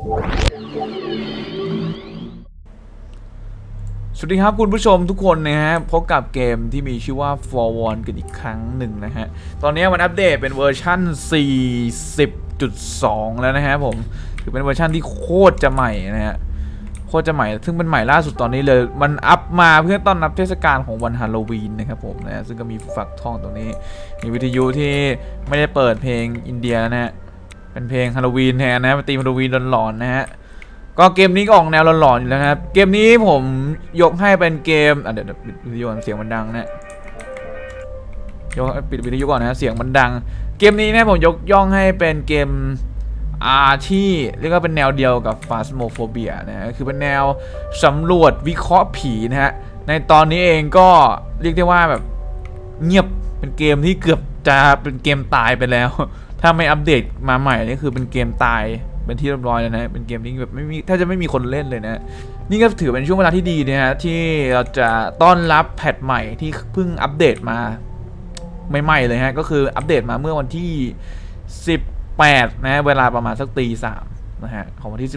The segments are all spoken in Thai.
สวัสดีครับคุณผู้ชมทุกคนนะฮะพบกับเกมที่มีชื่อว่า For One กันอีกครั้งหนึ่งนะฮะ ตอนนี้มันอัปเดตเป็นเวอร์ชั่น 40.2 แล้วนะฮะผมถือเป็นเวอร์ชั่นที่โคตรจะใหม่นะฮะโคตรจะใหม่ ซึ่งเป็นใหม่ล่าสุดตอนนี้เลย มันอัพมาเพื่อต้อนรับเทศกาลของวันฮาโลวีนนะครับผมนะฮะซึ่งก็มีฝักทองตรงนี้ มีวิทยุที่ไม่ได้เปิดเพลงอินเดียนะฮะ เป็นเพลงฮาโลวีนแทนนะฮะเป็นธีมฮาโลวีนหลอนๆนะฮะก็เกมนี้ก็ออกแนวหลอนๆอยู่แล้วนะครับ เกมนี้ผมยกให้เป็นเกมอะเดี๋ยววปิดวิทยุก่อนเสียงมันดังนะยกปิดวิทยุก่อนนะเสียงมันดัง เกมนี้นะผมยกย่องให้เป็นเกมอาที่เรียกว่าเป็นแนวเดียวกับ Phasmophobia นะฮะคือเป็นแนวสำรวจวิเคราะห์ผีนะฮะ ในตอนนี้เองก็เรียกได้ว่าแบบเงียบเป็นเกมที่เกือบจะเป็นเกมตายไปแล้ว ถ้าไม่อัปเดตมาใหม่นี่คือเป็นเกมตายเป็นที่เรียบร้อยแล้วนะเป็นเกมที่แบบไม่มีถ้าจะไม่มีคนเล่นเลยนะนี่ก็ถือเป็นช่วงเวลาที่ดีนะฮะที่เราจะต้อนรับแพทใหม่ที่เพิ่งอัปเดตมาใหม่ๆเลยฮะก็คืออัปเดตมาเมื่อวันที่ 18 นะเวลาประมาณสักตีสามนะฮะของวันที่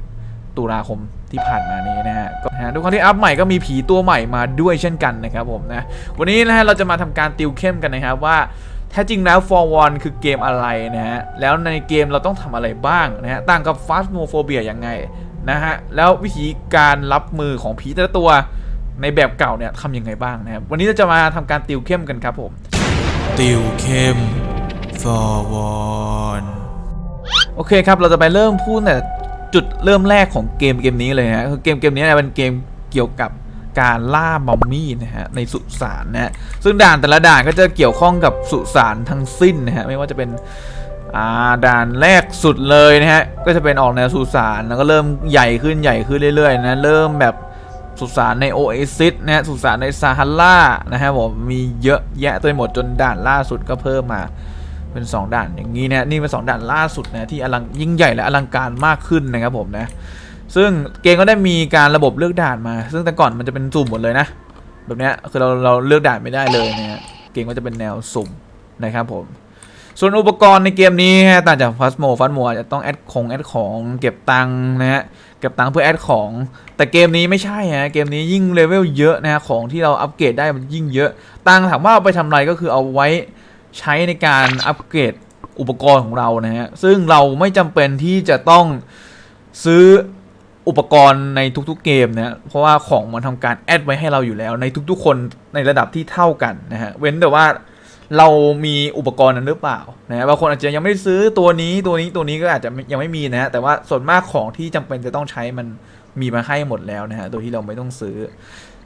18 ตุลาคมที่ผ่านมานี้นะฮะก็ฮะด้วยความที่อัพใหม่ก็มีผีตัวใหม่มาด้วยเช่นกันนะครับผมนะวันนี้นะฮะเราจะมาทำการติวเข้มกันนะครับว่า แท้จริงแล้ว For One คือเกมอะไรนะฮะ แล้วในเกมเราต้องทำอะไรบ้างนะฮะ ต่างกับ Phasmophobia ยังไงนะฮะ แล้ววิธีการรับมือของผีแต่ละตัวในแบบเก่าเนี่ยทำยังไงบ้างนะครับ วันนี้เราจะมาทำการติวเข้มกันครับผม ติวเข้ม for one โอเคครับ เราจะไปเริ่มพูดแต่จุดเริ่มแรกของเกมเกมนี้เลยนะฮะคือเกมเกมนี้เนี่ยเป็นเกมเกี่ยวกับ การล่ามัมมี่นะฮะในสุสานนะฮะซึ่งด่านแต่ละด่านก็จะเกี่ยวข้องกับสุสานทั้งสิ้นนะฮะไม่ว่าจะเป็นอ่าด่านแรกสุดเลยนะฮะก็จะเป็นออกแนวสุสานแล้วก็เริ่มใหญ่ขึ้นใหญ่ขึ้นเรื่อยๆนะเริ่มแบบสุสานในโอเอซิสนะฮะสุสานในซาฮารานะฮะผมมีเยอะแยะเต็มไปหมดจนด่านล่าสุดก็เพิ่มมาเป็น 2 ด่านอย่างนี้นะนี่เป็น 2 ด่านล่าสุดนะที่อลังยิ่งใหญ่และอลังการมากขึ้นนะครับผมนะ ซึ่งเกมก็ได้มีการระบบเลือกด่านมา ซึ่งแต่ก่อนมันจะเป็นสุ่มหมดเลยนะ แบบนี้คือเราเราเลือกด่านไม่ได้เลยนะฮะเกมก็จะเป็นแนวสุ่มนะครับผม ส่วนอุปกรณ์ในเกมนี้ฮะต่างจากฟัสโมฟัสโมอาจจะต้องแอดของแอดของเก็บตังค์นะฮะเก็บตังค์เพื่อแอดของ แต่เกมนี้ไม่ใช่ฮะเกมนี้ยิ่งเลเวลเยอะนะฮะของที่เราอัปเกรดได้มันยิ่งเยอะ ตังค์ถามว่าเอาไปทำอะไรก็คือเอาไว้ใช้ในการอัปเกรดอุปกรณ์ของเรานะฮะซึ่งเราไม่จำเป็นที่จะต้องซื้อ อุปกรณ์ในทุกๆเกมนะฮะเพราะว่าของมันทำการแอดไว้ให้เราอยู่แล้ว ในทุกๆคนในระดับที่เท่ากันนะฮะเว้นแต่ว่าเรามีอุปกรณ์นั้นหรือเปล่านะฮะบางคนอาจจะยังไม่ได้ซื้อตัวนี้ตัวนี้ตัวนี้ก็อาจจะยังไม่มีนะฮะแต่ว่าส่วนมากของที่จำเป็นจะต้องใช้มันมีมาให้หมดแล้วนะฮะโดยที่เราไม่ต้องซื้อ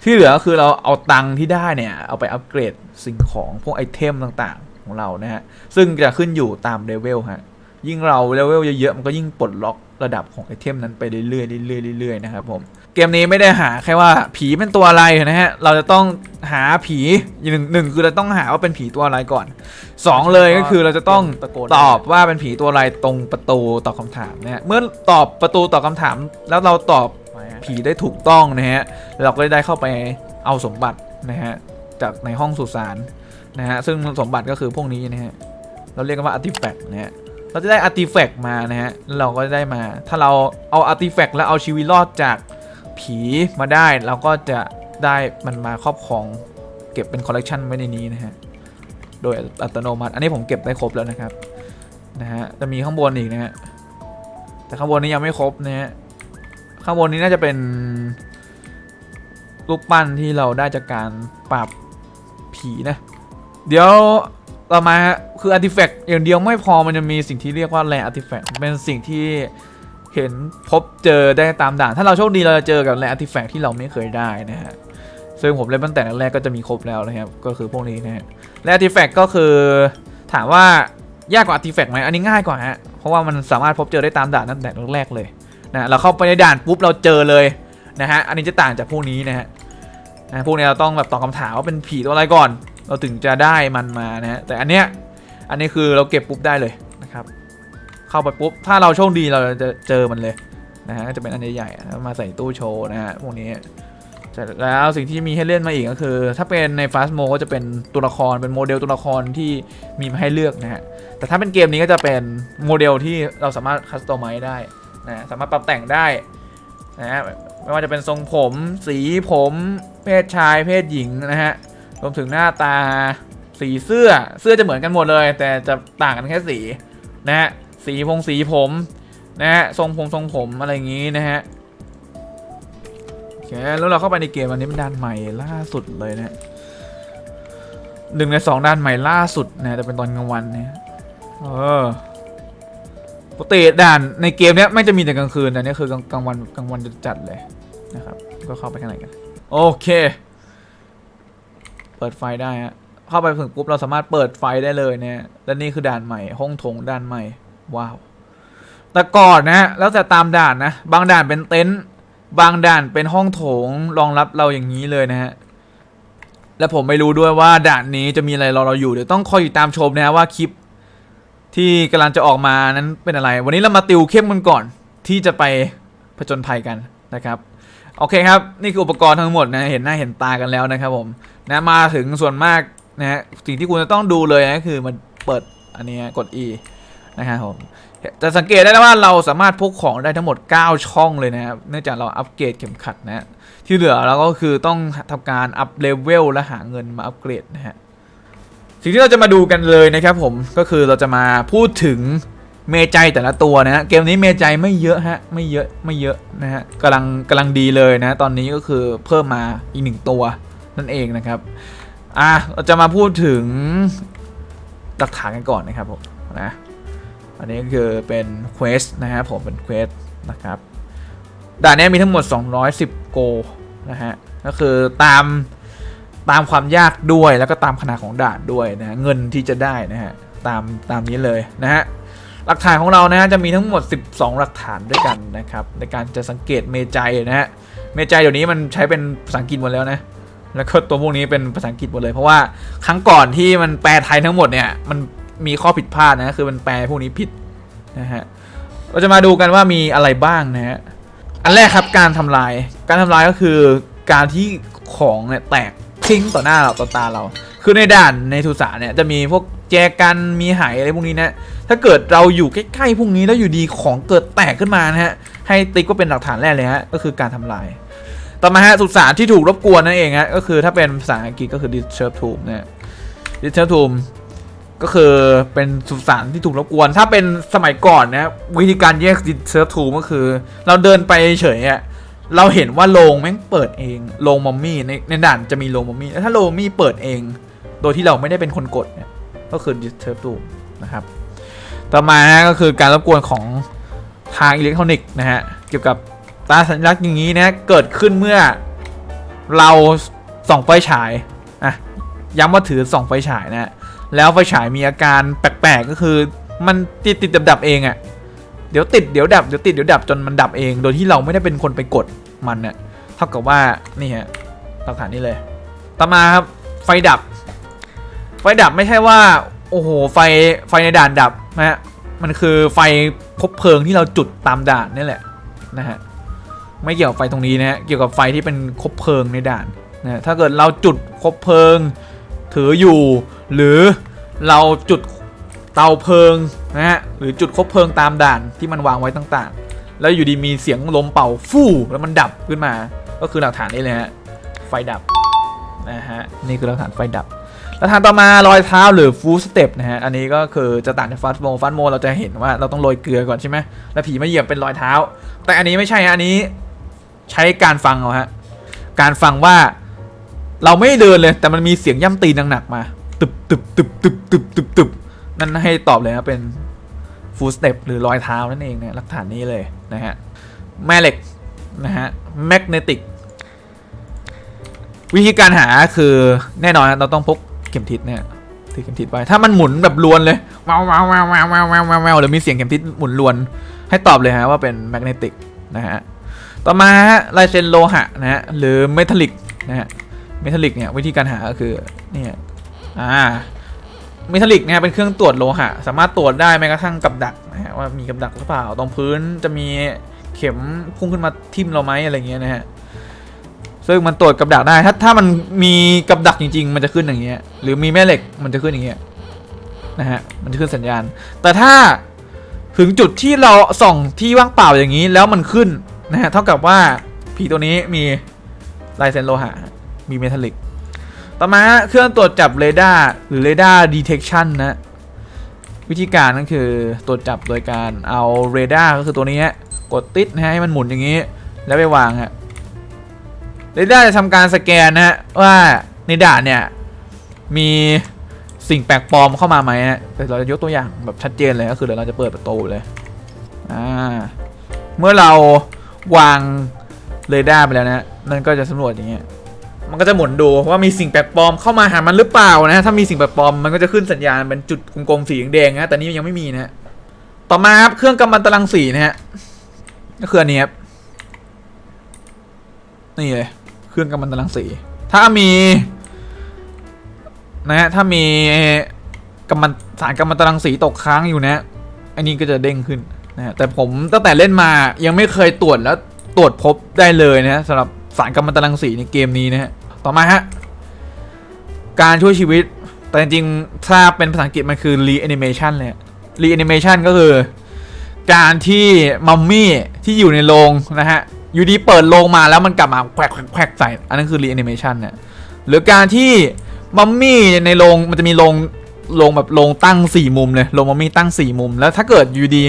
ที่เหลือคือเราเอาตังค์ที่ได้เนี่ยเอาไปอัปเกรดสิ่งของพวกไอเทมต่างๆของเรานะฮะซึ่งจะขึ้นอยู่ตามเลเวลฮะยิ่งเราเลเวลเยอะๆมันก็ยิ่งปลดล็อก ระดับของไอเทมนั้นไปเรื่อยๆเรื่อยๆเรื่อยๆนะครับผมเกมนี้ไม่ได้หาแค่ว่าผีเป็นตัวอะไรนะฮะเราจะต้องหาผีหนึ่งหนึ่งคือเราต้องหาว่าเป็นผีตัวอะไรก่อนสองเลยก็คือเราจะต้องตตอบว่าเป็นผีตัวอะไรตรงประตูตอบคำถามนะฮะเมื่อตอบประตูตอบคำถาม แล้วเราตอบผีได้ถูกต้องนะฮะเราก็ได้เข้าไปเอาสมบัตินะฮะจากในห้องสุสานนะฮะซึ่งสมบัติก็คือพวกนี้นะฮะเราเรียกกันว่าอาร์ติแฟกต์นะฮะ เราจะได้อาร์ติแฟกต์มานะฮะเราก็ได้มา ถ้าเราเอาอาร์ติแฟกต์แล้วเอาชีวิตรอดจากผีมาได้ เราก็จะได้มันมาครอบครองเก็บเป็นคอลเลกชันไว้ในนี้นะฮะ โดยอัตโนมัติ อันนี้ผมเก็บได้ครบแล้วนะครับ นะฮะ จะมีข้างบนอีกนะฮะ แต่ข้างบนนี้ยังไม่ครบนะฮะ ข้างบนนี้น่าจะเป็นรูปปั้นที่เราได้จากการปราบผีนะ เดี๋ยว ต่อมาฮะคืออาร์ติแฟกต์อย่างเดียวไม่พอมันจะมีสิ่งที่เรียกว่าแรอาร์ติแฟกต์เป็นสิ่งที่เห็นพบเจอได้ตามด่าน ถ้าเราโชคดีเราจะเจอกับแรอาร์ติแฟกต์ที่เราไม่เคยได้นะฮะซึ่งผมเล่นตั้งแต่แรกก็จะมีครบแล้วนะครับก็คือพวกนี้นะฮะแรอาร์ติแฟกต์ก็คือถามว่ายากกว่าอาร์ติแฟกต์ไหมอันนี้ง่ายกว่าฮะเพราะว่ามันสามารถพบเจอได้ตามด่านตั้งแต่แรกเลยนะเราเข้าไปในด่านปุ๊บเราเจอเลยนะฮะอันนี้จะต่างจากพวกนี้นะฮะนะพวกนี้เราต้องแบบตอบคำถามว่าเป็นผีตัวอะไรก่อน เราถึงจะได้มันมานะฮะแต่อันเนี้ยอันนี้คือเราเก็บปุ๊บได้เลยนะครับ เข้าไปปุ๊บถ้าเราโชคดีเราจะเจอมันเลยนะฮะจะเป็นอันใหญ่ๆมาใส่ตู้โชว์นะฮะพวกนี้แล้วสิ่งที่มีให้เล่นมาอีกก็คือ ถ้าเป็นใน Fast Mode ก็จะเป็นตัวละครเป็นโมเดลตัวละครที่มีมาให้เลือกนะฮะแต่ถ้าเป็นเกมนี้ก็จะเป็นโมเดลที่เราสามารถคัสตอมไมซ์ได้นะสามารถปรับแต่งได้นะฮะไม่ว่าจะเป็นทรงผม สีผม เพศชาย เพศหญิงนะฮะ รวมถึงหน้าตาสีเสื้อเสื้อจะเหมือนกันหมดเลย แต่จะต่างกันแค่สีนะฮะสีพงสีผมนะฮะทรงผมทรงผมอะไรอย่างงี้นะฮะโอเคแล้วเราเข้าไปในเกมอันนี้เป็นด่านใหม่ล่าสุดเลยนะฮะหนึ่งในสองด่านใหม่ล่าสุดนะแต่เป็นตอนกลางวันเนี่ยเออปกติด่านในเกมเนี้ยไม่จะมีแต่กลางคืนแต่เนี้ยคือกลางกลางวันกลางวันจัดเลยนะครับ ก็เข้าไปข้างในกัน โอเค เปิดไฟได้ฮะเข้าไปถึงปุ๊บเราสามารถเปิดไฟได้เลยเนี่ยและนี่คือด่านใหม่ห้องโถงด่านใหม่ว้าวแต่ก่อนนะแล้วแต่ตามด่านนะบางด่านเป็นเต็นท์บางด่านเป็นห้องโถงรองรับเราอย่างนี้เลยนะฮะและผมไม่รู้ด้วยว่าด่านนี้จะมีอะไรรอเราอยู่เดี๋ยวต้องคอยติดตามชมนะฮะว่าคลิป ที่กำลังจะออกมานั้นเป็นอะไร วันนี้เรามาติวเข้มกันก่อน ที่จะไปผจญภัยกันนะครับ โอเคครับ นี่คืออุปกรณ์ทั้งหมดนะเห็นหน้าเห็นตากันแล้วนะครับผมนะมาถึงส่วนมากนะฮะสิ่งที่คุณจะต้องดูเลยนะคือมันเปิดอันนี้กด E นะครับผมจะสังเกตได้แล้วว่าเราสามารถพกของได้ทั้งหมด 9 ช่องเลยนะครับเนื่องจากเราอัปเกรดเข็มขัดนะฮะที่เหลือเราก็คือต้องทำการอัพเลเวลและหาเงินมาอัปเกรดนะฮะสิ่งที่เราจะมาดูกันเลยนะครับผมก็คือเราจะมาพูดถึง เมใจแต่ละตัวนะฮะเกมนี้เมใจไม่เยอะฮะไม่เยอะไม่เยอะนะฮะกำลังกำลังดีเลยนะ ตอนนี้ก็คือเพิ่มมาอีกหนึ่งตัวนั่นเองนะครับอะเราจะมาพูดถึงหลักฐานกันก่อนนะครับผมนะอันนี้ก็คือเป็นเควสนะฮะผมเป็นเควสนะครับด่านนี้มีทั้งหมด 210 โกนะฮะก็คือตามตามความยากด้วยแล้วก็ตามขนาดของด่านด้วยนะฮะเงินที่จะได้นะฮะตามตามนี้เลยนะฮะ หลักฐานของเรานะฮะจะมีทั้งหมด 12 หลักฐานด้วยกันนะครับในการจะสังเกตเมจัยนะฮะเมจัยเดี๋ยวนี้มันใช้เป็นภาษาอังกฤษหมดแล้วนะแล้วก็ตัวพวกนี้เป็นภาษาอังกฤษหมดเลย เพราะว่าครั้งก่อนที่มันแปลไทยทั้งหมดเนี่ยมันมีข้อผิดพลาดนะคือมันแปลพวกนี้ผิดนะฮะเราจะมาดูกันว่ามีอะไรบ้างนะฮะอันแรกครับการทำลาย การทำลายก็คือการที่ของเนี่ยแตกทิ้งต่อหน้าเราต่อตาเรา คือในด่านในทุสาเนี่ยจะมีพวก แจกันมีไหอะไรพวกนี้นะ ถ้าเกิดเราอยู่ใกล้ๆพวกนี้แล้วอยู่ดีของเกิดแตกขึ้นมานะฮะ ให้ติ๊กว่าเป็นหลักฐานแรกเลยฮะ ก็คือการทำลาย ต่อมาฮะสุสานที่ถูกรบกวนนั่นเองฮะ ก็คือถ้าเป็นภาษาอังกฤษก็คือ disturb tomb นะฮะ disturb tomb ก็คือเป็นสุสานที่ถูกรบกวน ถ้าเป็นสมัยก่อนนะวิธีการแยก disturb tomb ก็คือ เราเดินไปเฉยอะเราเห็นว่าโรงแม่งเปิดเองโรงมัมมี่ในในด่านจะมีโรงมัมมี่แล้วถ้าโรงมัมมี่เปิดเอง โดยที่เราไม่ได้เป็นคนกดเนี่ย ก็คือ disturb tomb นะครับ ต่อมานะก็คือการรบกวนของทางอิเล็กทรอนิกส์นะฮะ เกี่ยวกับตาสัญลักษณ์อย่างนี้นะเกิดขึ้นเมื่อเราส่องไฟฉายอะย้ำว่าถือส่องไฟฉายนะ แล้วไฟฉายมีอาการแปลกๆก็คือมันติดติดดับดับๆเองอะ่ะเดี๋ยวติดเดี๋ยวดับเดี๋ยวติดเดี๋ยวดับจนมันดับเอง โดยที่เราไม่ได้เป็นคนไปกดมันเนี่ยเท่ากับว่านี่ฮะหลักฐานนี้เลย ต่อมาครับไฟดับ ไฟดับไม่ใช่ว่า โอ้โห ไฟไฟในด่านดับนะฮะ มันคือไฟคบเพลิงที่เราจุดตามด่านนี่แหละนะฮะ ไม่เกี่ยวกับไฟตรงนี้นะฮะ เกี่ยวกับไฟที่เป็นคบเพลิงในด่านนะฮะถ้าเกิดเราจุดคบเพลิงถืออยู่ หรือเราจุดเตาเพลิงนะฮะ หรือจุดคบเพลิงตามด่านที่มันวางไว้ต่างๆ แล้วอยู่ดีมีเสียงลมเป่าฟู่แล้วมันดับขึ้นมา ก็คือหลักฐานนี้เลยฮะ ไฟดับนะฮะ นี่คือหลักฐานไฟดับ แล้วทางต่อมารอยเท้าหรือฟูสเต็ปนะฮะ อันนี้ก็คือจะต่างจากฟัสโมฟัสโมเราจะเห็นว่าเราต้องโรยเกลือก่อนใช่ไหมแล้วผีมาเหยียบเป็นรอยเท้า แต่อันนี้ไม่ใช่อันนี้ใช้การฟังเอาฮะ การฟังว่าเราไม่เดินเลย แต่มันมีเสียงย่ำตีนหนักๆมาตึบตึบตึบตึบตึบตึบตึบนั่นให้ตอบเลยนะเป็นฟูสเต็ปหรือรอยเท้านั่นเองเนี่ยหลักฐานนี้เลยนะฮะแม่เหล็กนะฮะแมกเนติกวิธีการหาคือแน่นอนนะเราต้องพก เข็มทิศเนี่ยถือเข็มทิศไปถ้ามันหมุนแบบลวนเลยว้าวว้าวว้าวว้าวว้าวว้าววหรือมีเสียงเข็มทิศหมุนลวน ให้ตอบเลยฮะว่าเป็นแมกเนติกนะฮะต่อมาฮะลายเซนโลหะนะฮะหรือเมทัลลิกนะฮะเมทัลลิกเนี่ยวิธีการหาก็คือเนี่ยอ่าเมทัลลิกเนี่ยเป็นเครื่องตรวจโลหะ สามารถตรวจได้แม้กระทั่งกับดักนะฮะว่ามีกับดักหรือเปล่าตรงพื้นจะมีเข็มพุ่งขึ้นมาทิ่มเราไหมอะไรเงี้ยนะฮะ ซึ่งมันตรวจกับดักได้ถ้าถ้ามันมีกับดักจริง ๆ มันจะขึ้นอย่างเงี้ยหรือมีแม่เหล็กมันจะขึ้นอย่างเงี้ยนะฮะมันจะขึ้นสัญญาณ แต่ถ้าถึงจุดที่เราส่องที่ว่างเปล่าอย่างนี้แล้วมันขึ้นนะฮะเท่ากับว่าผีตัวนี้มีลายเซนโลหะมีเมทัลลิกต่อมาเครื่องตรวจจับเรดาร์หรือเรดาร์ดีเทคชันนะวิธีการก็คือตรวจจับโดยการเอาเรดาร์ก็คือตัวนี้กดติดนะฮะให้มันหมุนอย่างนี้ แล้วไปวางฮะ เรดาร์จะทำการสแกนนะฮะว่าในด่านเนี่ยมีสิ่งแปลกปลอมเข้ามาไหมฮะแต่เราจะยกตัวอย่างแบบชัดเจนเลยก็คือเดี๋ยวเราจะเปิดประตูเลยอ่าเมื่อเราวางเรดาร์ไปแล้วนะฮะมันก็จะสำรวจอย่างเงี้ยมันก็จะหมุนดูว่ามีสิ่งแปลกปลอมเข้ามาหามันหรือเปล่านะถ้ามีสิ่งแปลกปลอมมันก็จะขึ้นสัญญาณเป็นจุดกลมๆสีแดงนะแต่นี่ยังไม่มีนะฮะต่อมาครับเครื่องกำมันตรังสีนะฮะก็คืออันนี้ครับนี่เลย รื่องกำมันตรังสี ถ้ามีนะฮะถ้ามีกำมันสารกำมันตรังสีตกค้างอยู่นะ อันนี้ก็จะเด้งขึ้นนะฮะแต่ผมตั้งแต่เล่นมายังไม่เคยตรวจแล้วตรวจพบได้เลยนะฮะสำหรับสารกำมันตรังสีในเกมนี้นะฮะต่อมาฮะการช่วยชีวิต แต่จริงๆถ้าเป็นภาษาอังกฤษมันคือ reanimation เลย reanimation ก็คือ การที่มัมมี่ที่อยู่ในโรงนะฮะ อยู่ดีเปิดโรงมาแล้วมันกลับมาแควกแควกใส่อันนั้นคือ reanimation เนี่ยหรือการที่มัมมี่ในโรงมันจะมีโรงโรงแบบโรงตั้งสี่มุมเลยโรงมัมมี่ตั้งสี่มุม แล้วถ้าเกิดอยู่ดี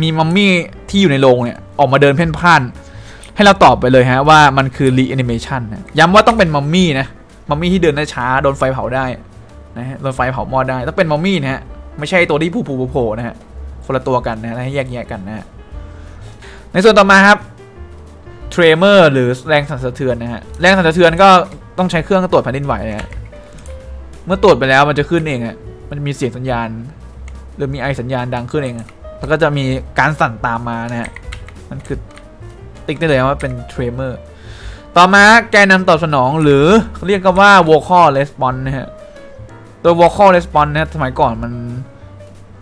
มีมัมมี่ที่อยู่ในโรงเนี่ยออกมาเดินเพ่นพ่าน ให้เราตอบไปเลยฮะว่ามันคือ reanimation นะย้ำว่าต้องเป็นมัมมี่นะมัมมี่ที่เดินได้ช้าโดนไฟเผาได้นะฮะโดนไฟเผามอดได้ต้องเป็นมัมมี่นะฮะไม่ใช่ตัวที่ผู้ผู้โผล่นะฮะคนละตัวกันนะให้แยกแยกกันนะฮะในส่วนต่อมาครับ เทรเมอร์หรือแรงสั่นสะเทือนนะฮะ แรงสั่นสะเทือนก็ต้องใช้เครื่องตรวจแผ่นดินไหวนะฮะ เมื่อตรวจไปแล้วมันจะขึ้นเองอะมันมีเสียงสัญญาณ หรือมีไอสัญญาณดังขึ้นเองอะแล้วก็จะมีการสั่นตามมานะฮะ มันคือติ๊กได้เลยว่าเป็นเทรเมอร์ ต่อมาแกนนำตอบสนองหรือเรียกกันว่า vocal response นะฮะ ตัว vocal response นะสมัยก่อนมัน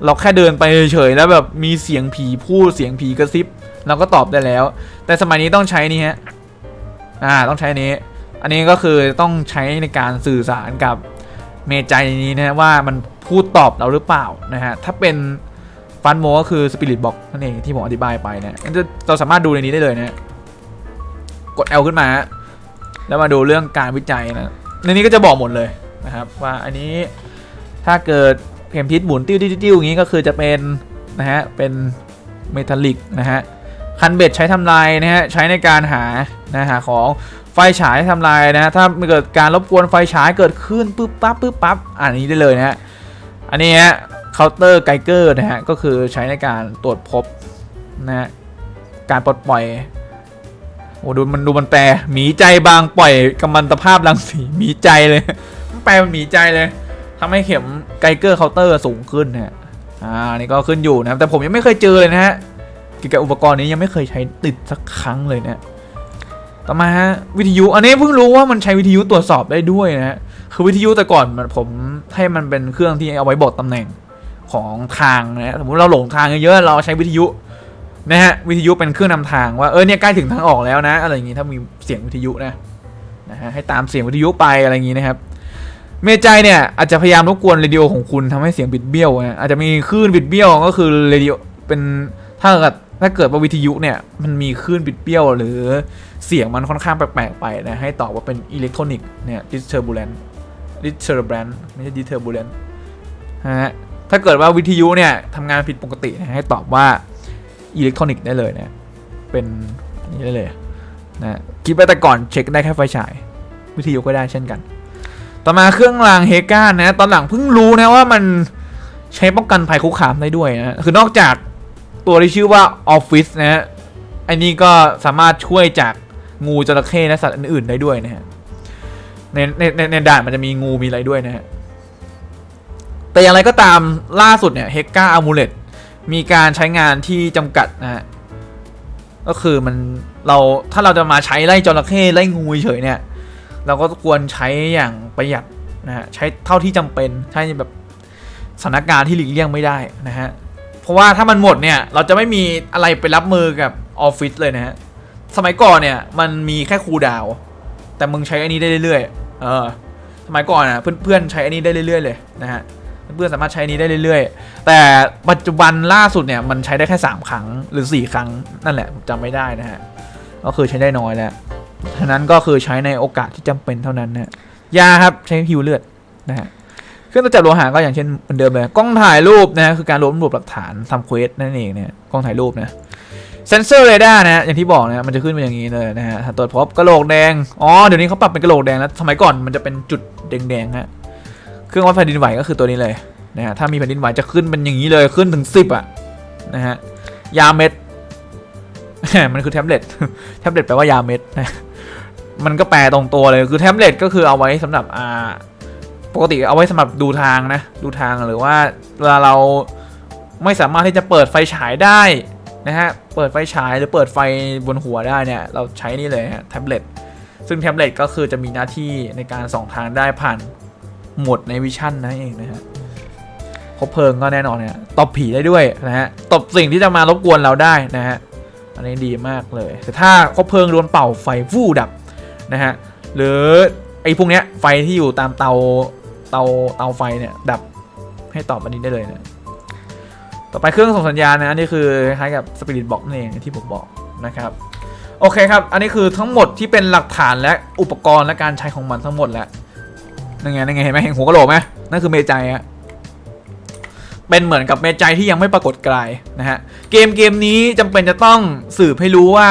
เราแค่เดินไปเฉยๆแล้วแบบมีเสียงผีพูดเสียงผีกระซิบ เราก็ตอบได้แล้ว แต่สมัยนี้ต้องใช้นี่ฮะอ่าต้องใช้นี้ อันนี้ก็คือต้องใช้ในการสื่อสารกับเมจใจนี้นะว่ามันพูดตอบเราหรือเปล่านะฮะถ้าเป็นฟันโมก็คือ Spirit Box นั่นเองที่ผมอธิบายไปนะงั้นเราสามารถดูในนี้ได้เลยนะกด L ขึ้นมา แล้วมาดูเรื่องการวิจัยนะในนี้ก็จะบอกหมดเลยนะครับว่าอันนี้ถ้าเกิดเข็มทิศหมุนติ้วติ้วติ้วอย่างนี้ก็คือจะเป็นนะฮะเป็นเมทัลลิกนะฮะ คันเบ็ดใช้ทำลายนะฮะใช้ในการหานะหาของไฟฉายทำลายนะฮะถ้าเกิดการรบกวนไฟฉายเกิดขึ้นปึ๊บปั๊บปึ๊บปั๊บอันนี้ได้เลยนะฮะอันนี้ฮะเคาน์เตอร์ไกเกอร์นะฮะก็คือใช้ในการตรวจพบนะฮะการปลดปล่อยโอ้ดูมันดูมันแปลหมีใจบางปล่อยกัมมันตภาพรังสีหมีใจเลยแปลมันหมีใจเลยทำให้เข็มไกเกอร์เคาน์เตอร์สูงขึ้นนะฮะอ่านี่ก็ขึ้นอยู่นะครับแต่ผมยังไม่เคยเจอเลยนะฮะ กี่ยวกับอุปกรณ์นี้ยังไม่เคยใช้ติดสักครั้งเลยนะต่อมาฮะวิทยุอันนี้เพิ่งรู้ว่ามันใช้วิทยุตรวจสอบได้ด้วยนะฮะคือวิทยุแต่ก่อนมันผมให้มันเป็นเครื่องที่เอาไว้บอกตำแหน่งของทางนะฮะสมมติเราหลงทางเยอะๆเราใช้วิทยุนะฮะวิทยุเป็นเครื่องนำทางว่าเออเนี่ยใกล้ถึงทางออกแล้วนะอะไรอย่างงี้ถ้ามีเสียงวิทยุนะนะฮะให้ตามเสียงวิทยุไปอะไรอย่างงี้นะครับ เมใจเนี่ยอาจจะพยายามรบกวนเรดิโอของคุณทำให้เสียงบิดเบี้ยวนะอาจจะมีคลื่นบิดเบี้ยวก็คือเรดิโอเป็นถ้าเกิด ถ้าเกิดว่าวิทยุเนี่ยมันมีคลื่นบิดเบี้ยว หรือเสียงมันค่อนข้างแปลกๆไปนะให้ตอบว่าเป็นอิเล็กทรอนิกส์เนี่ย disturbance disturbance ไม่ใช่ disturbance นะฮะถ้าเกิดว่าวิทยุเนี่ยทำงานผิดปกตินะให้ตอบว่าอิเล็กทรอนิกส์ได้เลยนะเป็นอันนี้ได้เลยนะคิดว่าแต่ก่อนเช็คได้แค่ไฟฉาย วิทยุก็ได้เช่นกัน ต่อมาเครื่องรางเฮก้านะตอนหลังเพิ่งรู้นะว่ามันใช้ป้องกันภัยคุกคามได้ด้วยนะคือนอกจาก ตัวที่ชื่อว่าออฟฟิศนะฮะอันนี้ก็สามารถช่วยจากงูจระเข้และสัตว์อื่นๆได้ด้วยนะฮะในในในด่านมันจะมีงูมีอะไรด้วยนะฮะแต่อย่างไรก็ตามล่าสุดเนี่ยเฮกาอามูเลตมีการใช้งานที่จำกัดนะฮะก็คือมันเราถ้าเราจะมาใช้ไล่จระเข้ไล่งูเฉยเนี่ยเราก็ควรใช้อย่างประหยัดนะฮะใช้เท่าที่จำเป็นใช้แบบสถานการณ์ที่หลีกเลี่ยงไม่ได้นะฮะ เพราะว่าถ้ามันหมดเนี่ยเราจะไม่มีอะไรไปรับมือกับออฟฟิศเลยนะฮะ สมัยก่อนเนี่ยมันมีแค่คูดาว แต่มึงใช้อันนี้ได้เรื่อยๆ เออ สมัยก่อนอะเพื่อนๆใช้อันนี้ได้เรื่อยๆเลยนะฮะ เพื่อนๆสามารถใช้นี้ได้เรื่อยๆ แต่ปัจจุบันล่าสุดเนี่ยมันใช้ได้แค่ 3 ครั้งหรือ 4 ครั้งนั่นแหละจำไม่ได้นะฮะ ก็คือใช้ได้น้อยแล้วฉะนั้นก็คือใช้ในโอกาสที่จำเป็นเท่านั้นนะยาครับใช้ฮิวเลือดนะฮะ รื่องตรวจจับโลหะก็อย่างเช่นเหมือนเดิมเลยกล้องถ่ายรูปนะคือการรวบรวมหลักฐานทำเควสนั่นเองเนี่ยกล้องถ่ายรูปนะเซนเซอร์เรดาร์นะอย่างที่บอกนะมันจะขึ้นมาอย่างนี้เลยนะฮะตรวจพบกระโหลกแดงอ๋อเดี๋ยวนี้เขาปรับเป็นกระโหลกแดงแล้วสมัยก่อนมันจะเป็นจุดแดงๆฮะเครื่องวัดแผ่นดินไหวก็คือตัวนี้เลยนะฮะถ้ามีแผ่นดินไหวจะขึ้นเป็นอย่างนี้เลยขึ้นถึง10อะนะฮะยาเม็ดมันคือแท็บเล็ตแท็บเล็ตแปลว่ายาเม็ดนะมันก็แปลตรงตัวเลยคือแท็บเล็ตก็คือเอาไว้สำหรับอ่า ปกติเอาไว้สำหรับดูทางนะ ดูทางหรือว่าเวลาเราไม่สามารถที่จะเปิดไฟฉายได้นะฮะ เปิดไฟฉายหรือเปิดไฟบนหัวได้เนี่ย เราใช้นี่เลยฮะแท็บเล็ต ซึ่งแท็บเล็ตก็คือจะมีหน้าที่ในการส่องทางได้ผ่านโหมดในวิชั่นนั่นเองนะฮะคบเพลิงก็แน่นอนเนี่ยตบผีได้ด้วยนะฮะ ตบสิ่งที่จะมารบกวนเราได้นะฮะ อันนี้ดีมากเลย แต่ถ้าคบเพลิงโดนเป่าไฟฟู่ดับนะฮะ หรือไอ้พวกเนี้ยไฟที่อยู่ตามเตา เตาเตาไฟเนี่ยดับให้ตอบอันนี้ได้เลยนะต่อไปเครื่องส่งสัญญาณนะอันนี่คือคล้ายกับสปิริตบ็อกนั่นเองที่ผมบอกนะครับโอเคครับ อันนี้คือทั้งหมดที่เป็นหลักฐานและอุปกรณ์และการใช้ของมันทั้งหมดแล้วนั่นไงนั่นไงเห็นไหมเห็นหัวกะโหลกไหมนั่นคือเมจัยฮะเป็นเหมือนกับเมจัยที่ยังไม่ปรากฏกายนะฮะเกมเกมนี้จำเป็นจะต้องสืบให้รู้ว่า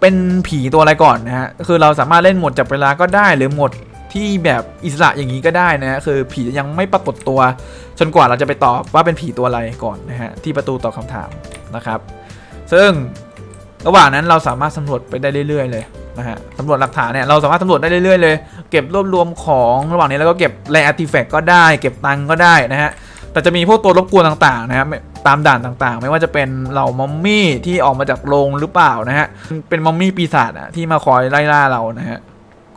เป็นผีตัวอะไรก่อนนะฮะคือเราสามารถเล่นหมดจับเวลาก็ได้หรือหมด ที่แบบอิสระอย่างนี้ก็ได้นะฮะคือผียังไม่ปรากฏตัว จนกว่าเราจะไปตอบว่าเป็นผีตัวอะไรก่อนนะฮะที่ประตูตอบคำถามนะครับ ซึ่งระหว่างนั้นเราสามารถสำรวจไปได้เรื่อยๆเลยนะฮะสำรวจหลักฐานเนี่ยเราสามารถสำรวจได้เรื่อยๆเลย เก็บรวบรวมของระหว่างนี้แล้วก็เก็บแร่อาร์ติแฟกต์ก็ได้ เก็บตังก็ได้นะฮะแต่จะมีพวกตัวรบกวนต่างๆนะครับตามด่านต่างๆ ไม่ว่าจะเป็นเหล่ามัมมี่ที่ออกมาจากโรงหรือเปล่านะฮะเป็นมัมมี่ปีศาจอะที่มาคอยไล่ล่าเรานะฮะ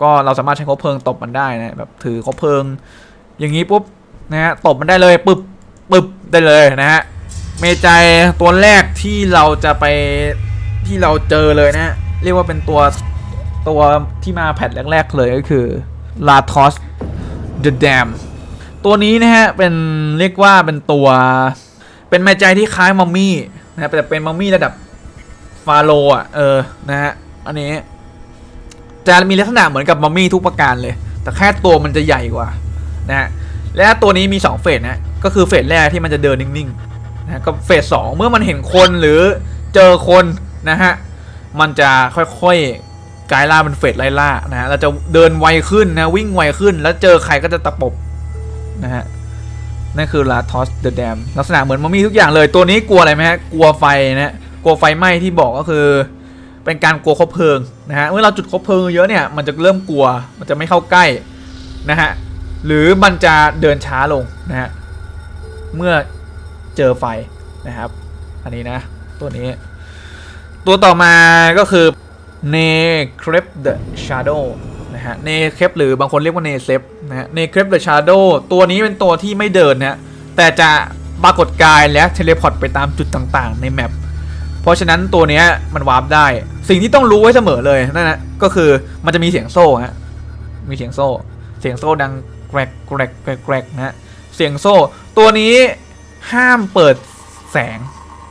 ก็เราสามารถใช้คบเพลิงตบมันได้นะแบบถือคบเพลิง อย่างนี้ปุ๊บนะฮะตบมันได้เลยปึ๊บปึ๊บได้เลยนะฮะเมจัยตัวแรกที่เราจะไปที่เราเจอเลยนะฮะเรียกว่าเป็นตัวตัวที่มาแพทแรกๆเลยก็คือลาทอส The Dam ตัวนี้นะฮะเป็นเรียกว่าเป็นตัวเป็นแม่ใจที่คล้ายมัมมี่นะฮะแต่เป็นมัมมี่ระดับฟาโรอะเออนะฮะอันนี้ จะมีลักษณะเหมือนกับมัมมี่ทุกประการเลย แต่แค่ตัวมันจะใหญ่กว่านะฮะและตัวนี้มี 2 เฟสนะก็คือเฟสแรกที่มันจะเดินนิ่งๆนะกับเฟสสองเมื่อมันเห็นคนหรือเจอคนนะฮะมันจะค่อยๆกลายล่าเป็นเฟสไล่ล่านะฮะเราจะเดินไวขึ้นนะวิ่งไวขึ้น แล้วเจอใครก็จะตะปบนะฮะนั่นคือลาทอสเดอะแดมลักษณะเหมือนมัมมี่ทุกอย่างเลยตัวนี้กลัวอะไรไหมฮะกลัวไฟนะฮะกลัวไฟไหม้ที่บอกก็คือ เป็นการกลัวคบเพลิง นะฮะเมื่อเราจุดคบเพลิงเยอะเนี่ยมันจะเริ่มกลัวมันจะไม่เข้าใกล้นะฮะหรือมันจะเดินช้าลงนะฮะเมื่อเจอไฟนะครับ อันนี้นะ ตัวนี้ ตัวต่อมาก็คือ n e c r e p the Shadow นะฮะ n e c r e p หรือบางคนเรียกว่า n e c e p นะฮะ n e c r e p the Shadow ตัวนี้เป็นตัวที่ไม่เดินนะฮะแต่จะปรากฏกายและเทเลพอร์ตไปตามจุดต่างๆ ในแมป เพราะฉะนั้นตัวเนี้ยมันวาร์ปได้ สิ่งที่ต้องรู้ไว้เสมอเลยนั่นนะก็คือมันจะมีเสียงโซ่ฮะมีเสียงโซ่ เสียงโซ่ดังแกรกแกรกแกรกแกรกนะฮะเสียงโซ่ ตัวนี้ห้ามเปิดแสง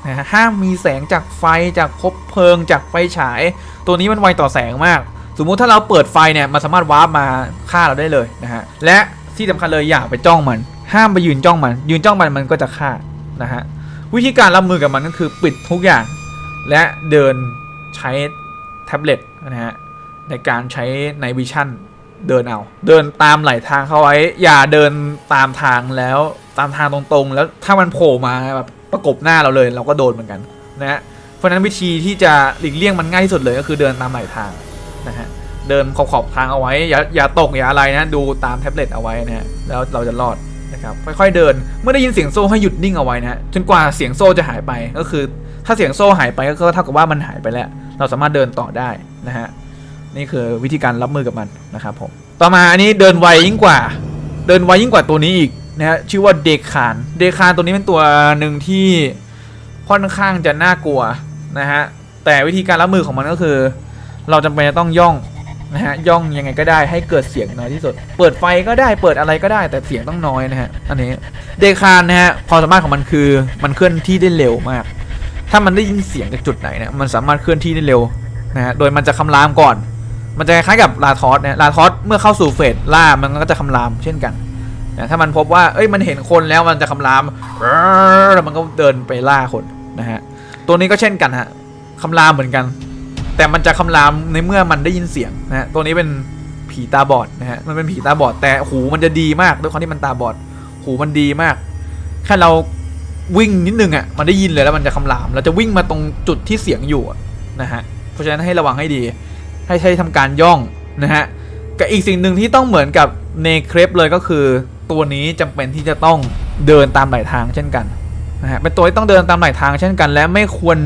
นะฮะห้ามมีแสงจากไฟจากคบเพลิงจากไฟฉาย ตัวนี้มันไวต่อแสงมาก สมมุติถ้าเราเปิดไฟเนี่ยมันสามารถวาร์ปมาฆ่าเราได้เลยนะฮะและที่สำคัญเลยอย่าไปจ้องมัน ห้ามไปยืนจ้องมัน ยืนจ้องมันมันก็จะฆ่านะฮะวิธีการรับมือกับมันก็คือปิดทุกอย่าง และเดินใช้แท็บเล็ตนะฮะในการใช้ในวิชั่นเดินเอา เดินตามไหลทางเข้าไว้ อย่าเดินตามทางแล้วตามทางตรงๆ แล้วถ้ามันโผล่มาแบบประกบหน้าเราเลย เราก็โดนเหมือนกันนะฮะเพราะฉะนั้นวิธีที่จะหลีกเลี่ยงมันง่ายที่สุดเลยก็คือเดินตามไหลทางนะฮะเดินขอบขอบๆทางเอาไว้ อย่าอย่าตกอย่าอะไรนะดูตามแท็บเล็ตเอาไว้นะฮะแล้วเราจะรอดนะครับค่อยๆเดินเมื่อได้ยินเสียงโซ่ให้หยุดนิ่งเอาไว้นะฮะจนกว่าเสียงโซ่จะหายไปก็คือ ถ้าเสียงโซ่หายไปก็เท่ากับว่ามันหายไปแล้ว เราสามารถเดินต่อได้นะฮะ นี่คือวิธีการรับมือกับมันนะครับผม ต่อมาอันนี้เดินไวยิ่งกว่า เดินไวยิ่งกว่าตัวนี้อีกนะฮะ ชื่อว่าเดคาน เดคานตัวนี้เป็นตัวหนึ่งที่ค่อนข้างจะน่ากลัวนะฮะ แต่วิธีการรับมือของมันก็คือ เราจำเป็นจะต้องย่องนะฮะ ย่องยังไงก็ได้ให้เกิดเสียงน้อยที่สุด เปิดไฟก็ได้ เปิดอะไรก็ได้ แต่เสียงต้องน้อยนะฮะ อันนี้ เดคานนะฮะ ความสามารถของมันคือมันเคลื่อนที่ได้เร็วมาก ถ้ามันได้ยินเสียงจากจุดไหนเนี่ยมันสามารถเคลื่อนที่ได้เร็วนะฮะโดยมันจะคำรามก่อน มันจะคล้ายกับลาทอสเนี่ยลาทอสเมื่อเข้าสู่เฟสล่ามันก็จะคำรามเช่นกันนะถ้ามันพบว่าเอ้ยมันเห็นคนแล้วมันจะคำรามแล้วมันก็เดินไปล่าคนนะฮะตัวนี้ก็เช่นกันฮะคำรามเหมือนกัน แต่มันจะคำรามในเมื่อมันได้ยินเสียงนะฮะตัวนี้เป็นผีตาบอดนะฮะมันเป็นผีตาบอดแต่หูมันจะดีมากด้วยความที่มันตาบอด หูมันดีมากแค่เรา วิ่งนิดนึงอะมันได้ยินเลยแล้วมันจะคำรามเราจะวิ่งมาตรงจุดที่เสียงอยู่นะฮะเพราะฉะนั้นให้ระวังให้ดี ให้ใช้ทำการย่องนะฮะกับอีกสิ่งหนึ่งที่ต้องเหมือนกับเนเครปเลยก็คือตัวนี้จำเป็นที่จะต้องเดินตามไหลทางเช่นกันนะฮะเป็นตัวที่ต้องเดินตามไหลทางเช่นกัน และไม่ควร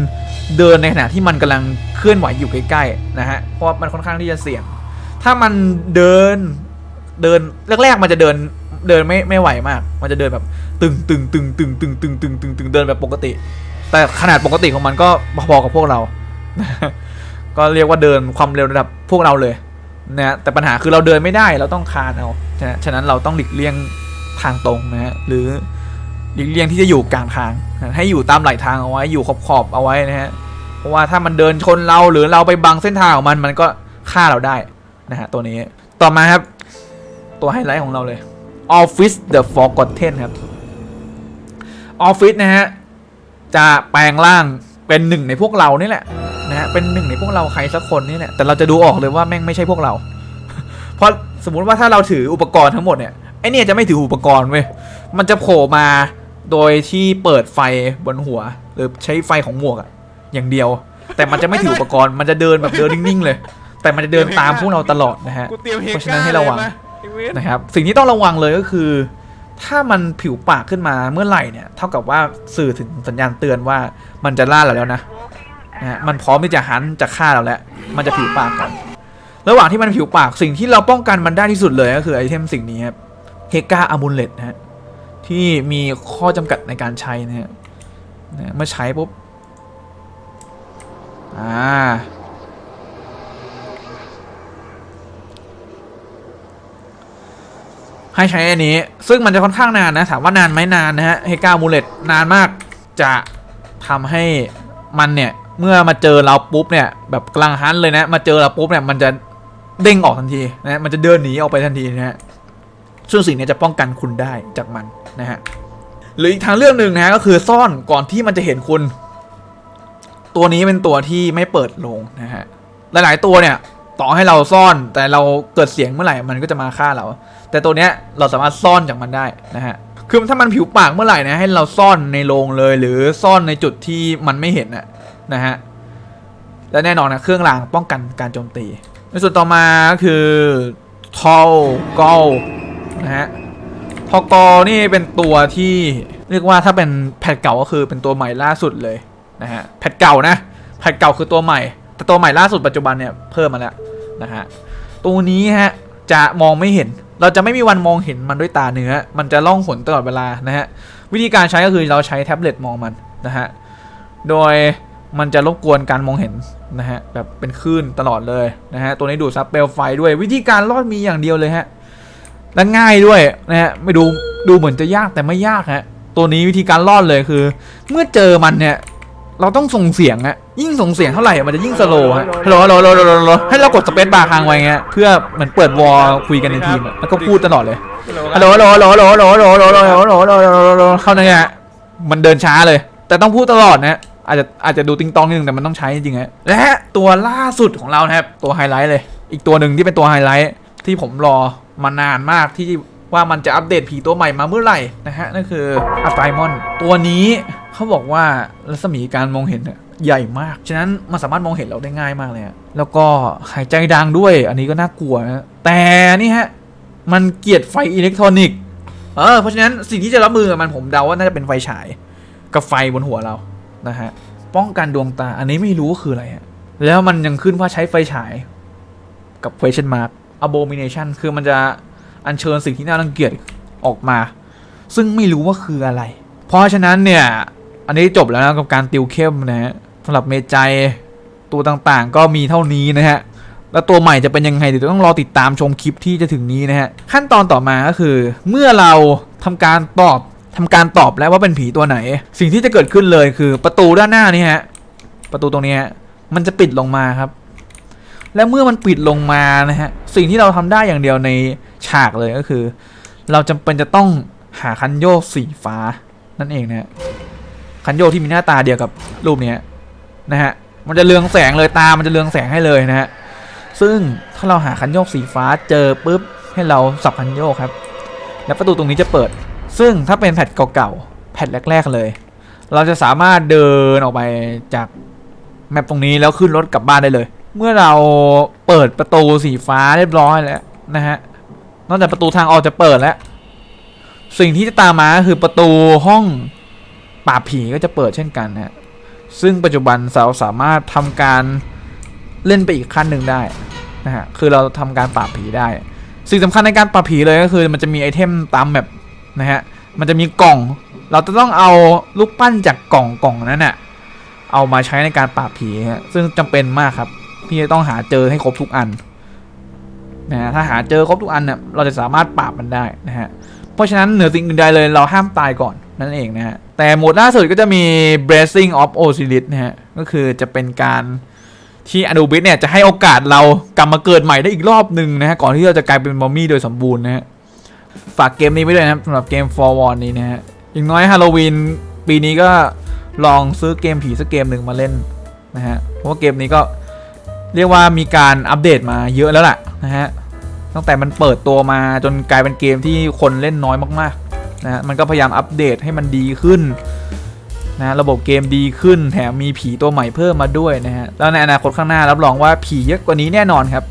เดินในขณะที่มันกำลังเคลื่อนไหวอยู่ใกล้ๆนะฮะเพราะมันค่อนข้างที่จะเสี่ยง ถ้ามันเดินเดินแรกๆมันจะเดิน เดินไม่ไม่ไหวมาก มันจะเดินแบบตึงตึงตึงตึงตึงตึงตึงตึงตึงเดินแบบปกติ แต่ขนาดปกติของมันก็พอๆกับพวกเรา ก็เรียกว่าเดินความเร็วระดับพวกเราเลยนะฮะแต่ปัญหาคือเราเดินไม่ได้เราต้องคานเอานะฮะฉะนั้นเราต้องหลีกเลี่ยงทางตรงนะฮะหรือหลีกเลี่ยงที่จะอยู่กลางทาง ให้อยู่ตามไหลทางเอาไว้อยู่ขอบขอบๆเอาไว้นะฮะเพราะว่าถ้ามันเดินชนเราหรือเราไปบังเส้นทางของมันมันก็ฆ่าเราได้นะฮะตัวนี้ต่อมาครับ ตัวไฮไลท์ของเราเลย Office the Forgotten ครับ Office นะฮะ จะแปลงร่างเป็นหนึ่งในพวกเรานี่แหละนะฮะเป็นหนึ่งในพวกเราใครสักคนนี่แหละแต่เราจะดูออกเลยว่าแม่งไม่ใช่พวกเรา เพราะสมมุติว่าถ้าเราถืออุปกรณ์ทั้งหมดเนี่ยไอเนี่ยจะไม่ถืออุปกรณ์เว้ยมันจะโผล่มาโดยที่เปิดไฟบนหัว หรือใช้ไฟของหมวกอะอย่างเดียว แต่มันจะไม่ถืออุปกรณ์มันจะเดินแบบเดินนิ่งๆเลย แต่มันจะเดินตามพวกเราตลอดนะฮะกูเตรียมเฮเพราะฉะก้านั้นให้ระวังเลยนะไอ้เว้ยนะครับสิ่งที่ต้องระวังเลยก็คือ ถ้ามันผิวปากขึ้นมาเมื่อไหร่เนี่ยเท่ากับว่าสื่อถึงสัญญาณเตือนว่ามันจะล่าเราแล้วนะนะมันพร้อมที่จะหันจะฆ่าเราแล้ว มันจะผิวปากก่อนระหว่างที่มันผิวปากสิ่งที่เราป้องกันมันได้ที่สุดเลยก็คือไอเทมสิ่งนี้ครับเฮกาอะมูเลตนะฮะที่มีข้อจำกัดในการใช้นะฮะเมื่อใช้ปุ๊บอ่า ให้ใช้อันนี้ ซึ่งมันจะค่อนข้างนานนะ ถามว่านานไหมนานนะฮะเฮกามูเลตนานมากจะทำให้มันเนี่ย เมื่อมาเจอเราปุ๊บเนี่ย แบบกลางฮันเลยนะ มาเจอเราปุ๊บเนี่ยมันจะเด้งออกทันทีนะมันจะเดินหนีออกไปทันทีนะฮะซึ่งสิ่งนี้จะป้องกันคุณได้จากมันนะฮะหรืออีกทางเรื่องหนึ่งนะฮะก็คือซ่อนก่อนที่มันจะเห็นคุณ ตัวนี้เป็นตัวที่ไม่เปิดโลงนะฮะหลายๆตัวเนี่ย ต่อให้เราซ่อนแต่เราเกิดเสียงเมื่อไหร่มันก็จะมาฆ่าเรา แต่ตัวเนี้ยเราสามารถซ่อนจากมันได้นะฮะคือถ้ามันผิวปากเมื่อไหร่นะให้เราซ่อนในโรงเลย หรือซ่อนในจุดที่มันไม่เห็นนะนะฮะและแน่นอนนะเครื่องรางป้องกันการโจมตี ในส่วนต่อมาก็คือทอลกอลนะฮะทอกอนี่เป็นตัวที่เรียกว่าถ้าเป็นแพทเก่าก็คือเป็นตัวใหม่ล่าสุดเลยนะฮะแพทเก่านะแพทเก่าคือตัวใหม่ แต่ตัวใหม่ล่าสุดปัจจุบันเนี่ยเพิ่มมาแล้วนะฮะตัวนี้ฮะจะมองไม่เห็น เราจะไม่มีวันมองเห็นมันด้วยตาเนื้อ มันจะล่องหนตลอดเวลานะฮะ วิธีการใช้ก็คือเราใช้แท็บเล็ตมองมันนะฮะ โดยมันจะรบกวนการมองเห็นนะฮะแบบเป็นคลื่นตลอดเลยนะฮะ ตัวนี้ดูดซับเปลวไฟด้วย วิธีการรอดมีอย่างเดียวเลยฮะ และง่ายด้วยนะฮะ ไม่ดูดูเหมือนจะยากแต่ไม่ยากฮะ ตัวนี้วิธีการรอดเลยคือ เมื่อเจอมันเนี่ย เราต้องส่งเสียงอะยิ่งส่งเสียงเท่าไหร่มันจะยิ่งสโลว์ฮะฮัลโหลฮัลโหลฮัลโหลฮัลโหลฮัลโหลให้เรากดสเปซบาร์ค้างไว้เงี้ยเพื่อเหมือนเปิดวอลคุยกันในทีมอะแล้วก็พูดตลอดเลยฮัลโหลฮัลโหลฮัลโหลฮัลโหลฮัลโหลฮัลโหลฮัลโหลฮัลโหลฮัลโหลฮัลโหลฮัลโหลเข้าในเนี่ยมันเดินช้าเลย แต่ต้องพูดตลอดนะอาจจะอาจจะดูติงตองนิดนึงแต่มันต้องใช้จริงๆฮะและตัวล่าสุดของเรานะครับตัวไฮไลท์เลย อีกตัวหนึ่งที่เป็นตัวไฮไลท์ที่ผมรอมานานมากที่ว่ามันจะอัปเดตผีตัวใหม่มาเมื่อไหร่นะฮะนั่นคืออัฟไฟมอนตัวนี้ เขาบอกว่ารัศมีการมองเห็นเนี่ยใหญ่มาก ฉะนั้นมันสามารถมองเห็นเราได้ง่ายมากเลยอะแล้วก็หายใจดังด้วย อันนี้ก็น่ากลัวนะ แต่นี่ฮะ มันเกลียดไฟอิเล็กทรอนิกส์ เออ เพราะฉะนั้นสิ่งที่จะรับมือมันผมเดาว่าน่าจะเป็นไฟฉาย กับไฟบนหัวเรา นะฮะ ป้องกันดวงตา อันนี้ไม่รู้ว่าคืออะไรฮะ แล้วมันยังขึ้นว่าใช้ไฟฉาย กับ question mark abomination คือมันจะอัญเชิญสิ่งที่น่ารังเกียจออกมา ซึ่งไม่รู้ว่าคืออะไร เพราะฉะนั้นเนี่ย อันนี้จบแล้วนะกับการติวเข้มนะฮะสำหรับเมจัยตัวต่างๆ ก็มีเท่านี้นะฮะแล้วตัวใหม่จะเป็นยังไงเดี๋ยวต้องรอติดตามชมคลิปที่จะถึงนี้นะฮะขั้นตอนต่อมาก็คือ เมื่อเราทำการตอบทำการตอบแล้วว่าเป็นผีตัวไหน สิ่งที่จะเกิดขึ้นเลยคือประตูด้านหน้านี่ฮะประตูตรงนี้มันจะปิดลงมาครับ และเมื่อมันปิดลงมานะฮะสิ่งที่เราทำได้อย่างเดียวในฉากเลยก็คือ เราจำเป็นจะต้องหาคันโยกสีฟ้านั่นเองนะฮะ คันโยกที่มีหน้าตาเดียวกับรูปนี้นะฮะมันจะเรืองแสงเลยตา มันจะเรืองแสงให้เลยนะฮะซึ่งถ้าเราหาคันโยกสีฟ้าเจอปุ๊บให้เราสับคันโยกครับ แล้วประตูตรงนี้จะเปิด ซึ่งถ้าเป็นแพทเก่าๆแพทแรก ๆเลย เราจะสามารถเดินออกไปจากแมปตรงนี้แล้วขึ้นรถกลับบ้านได้เลย เมื่อเราเปิดประตูสีฟ้าเรียบร้อยแล้วนะฮะนอกจากประตูทางออกจะเปิดแล้ว สิ่งที่จะตามมาคือประตูห้อง ปราผีก็จะเปิดเช่นกันนะฮะซึ่งปัจจุบันเราสามารถทำการเล่นไปอีกขั้นหนึ่งได้นะฮะคือเราทำการปราบผีได้ สิ่งสำคัญในการปราบผีเลยก็คือมันจะมีไอเทมตามแบบนะฮะมันจะมีกล่อง เราจะต้องเอาลูกปั้นจากกล่องกล่องนั้นน่ะเอามาใช้ในการปราบผีฮะซึ่งจำเป็นมากครับพี่จะต้องหาเจอให้ครบทุกอันนะฮะถ้าหาเจอครบทุกอันเนี่ยเราจะสามารถปราบมันได้นะฮะเพราะฉะนั้นเหนือสิ่งอื่นใดเลยเราห้ามตายก่อน นั่นเองนะฮะ แต่โหมดล่าสุดก็จะมี Blessing of Osiris นะฮะ ก็คือจะเป็นการที่อนูบิสเนี่ยจะให้โอกาสเรากลับมาเกิดใหม่ได้อีกรอบหนึ่งนะฮะ ก่อนที่เราจะกลายเป็นมอมมี่โดยสมบูรณ์นะฮะ ฝากเกมนี้ไว้ด้วยนะครับสำหรับเกม For w a r นี้นะฮะอย่างน้อยฮาโลวีนปีนี้ก็ลองซื้อเกมผีสักเกมหนึ่งมาเล่นนะฮะ เพราะว่าเกมนี้ก็เรียกว่ามีการอัปเดตมาเยอะแล้วล่ะนะฮะ ตั้งแต่มันเปิดตัวมาจนกลายเป็นเกมที่คนเล่นน้อยมากๆ นะฮะมันก็พยายามอัปเดตให้มันดีขึ้นนะระบบเกมดีขึ้นแถมมีผีตัวใหม่เพิ่มมาด้วยนะฮะแล้วในอนาคตข้างหน้ารับรองว่าผีเยอะกว่านี้แน่นอนครับ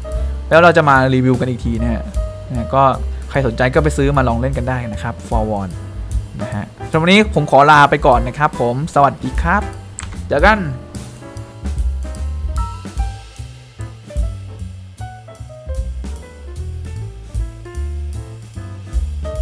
แล้วเราจะมารีวิวกันอีกทีนะฮะนะฮะก็ใครสนใจก็ไปซื้อมาลองเล่นกันได้นะครับ For One นะฮะสำหรับวันนี้ผมขอลาไปก่อนนะครับผมสวัสดีครับ เจอกัน